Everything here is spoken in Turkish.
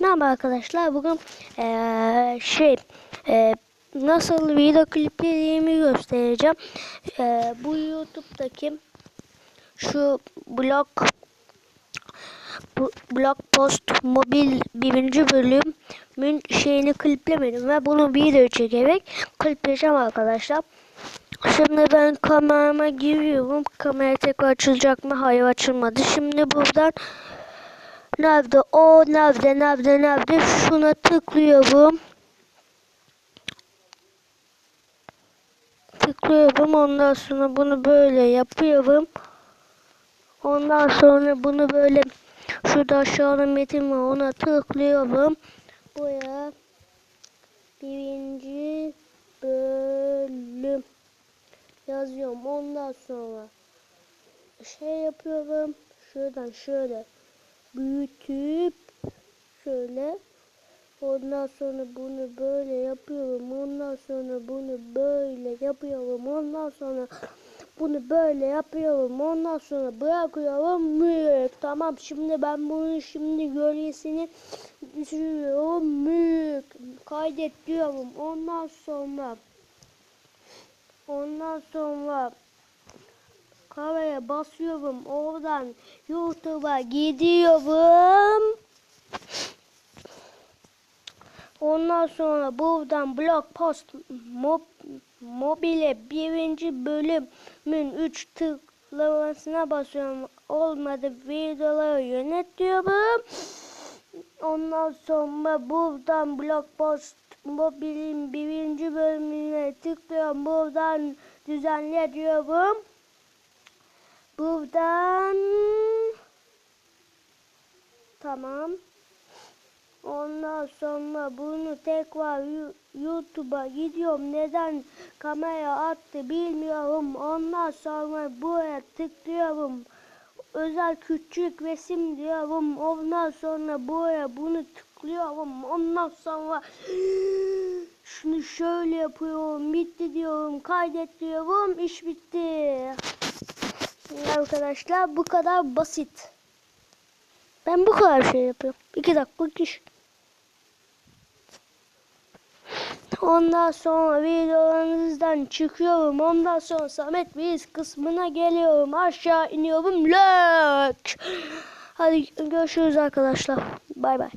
Merhaba arkadaşlar. Bugün eee, şey eee, nasıl video kliplediğimi göstereceğim. Eee, bu YouTube'daki şu blog blog post mobil birinci bölümün şeyini kliplemedim ve bunu video çekerek klipleyeceğim arkadaşlar. Şimdi ben kamerama giriyorum. Kamera tekrar açılacak mı? Hayır açılmadı. Şimdi buradan Nerede o nerede nerede nerede şuna tıklıyorum. Tıklıyorum ondan sonra bunu böyle yapıyorum. Ondan sonra bunu böyle şurada aşağıda metin var ona tıklıyorum. Buraya birinci bölüm yazıyorum. Ondan sonra şey yapıyorum. Şuradan şöyle büyütüp şöyle ondan sonra bunu böyle yapıyorum ondan sonra bunu böyle yapıyorum ondan sonra bunu böyle yapıyorum ondan sonra bırakıyorum mük tamam şimdi ben bunun şimdi gölgesini düşürüyorum mük kaydet diyorum ondan sonra ondan sonra Kameraya basıyorum. Oradan YouTube'a gidiyorum. Ondan sonra buradan blog post mob, mobile birinci bölümün 3 tıklamasına basıyorum. Olmadı videoları yönet diyorum. Ondan sonra buradan blog post mobilin birinci bölümüne tıklıyorum. Buradan düzenle diyorum. Buradan tamam. Ondan sonra bunu tekrar YouTube'a gidiyorum. Neden kamera attı bilmiyorum. Ondan sonra buraya tıklıyorum. Özel küçük resim diyorum. Ondan sonra buraya bunu tıklıyorum. Ondan sonra şunu şöyle yapıyorum. Bitti diyorum. Kaydet diyorum. İş bitti. Arkadaşlar bu kadar basit. Ben bu kadar şey yapıyorum. İki dakikalık iş. Ondan sonra videolarınızdan çıkıyorum. Ondan sonra Samet Reis kısmına geliyorum. Aşağı iniyorum. Lök. Hadi görüşürüz arkadaşlar. Bay bay.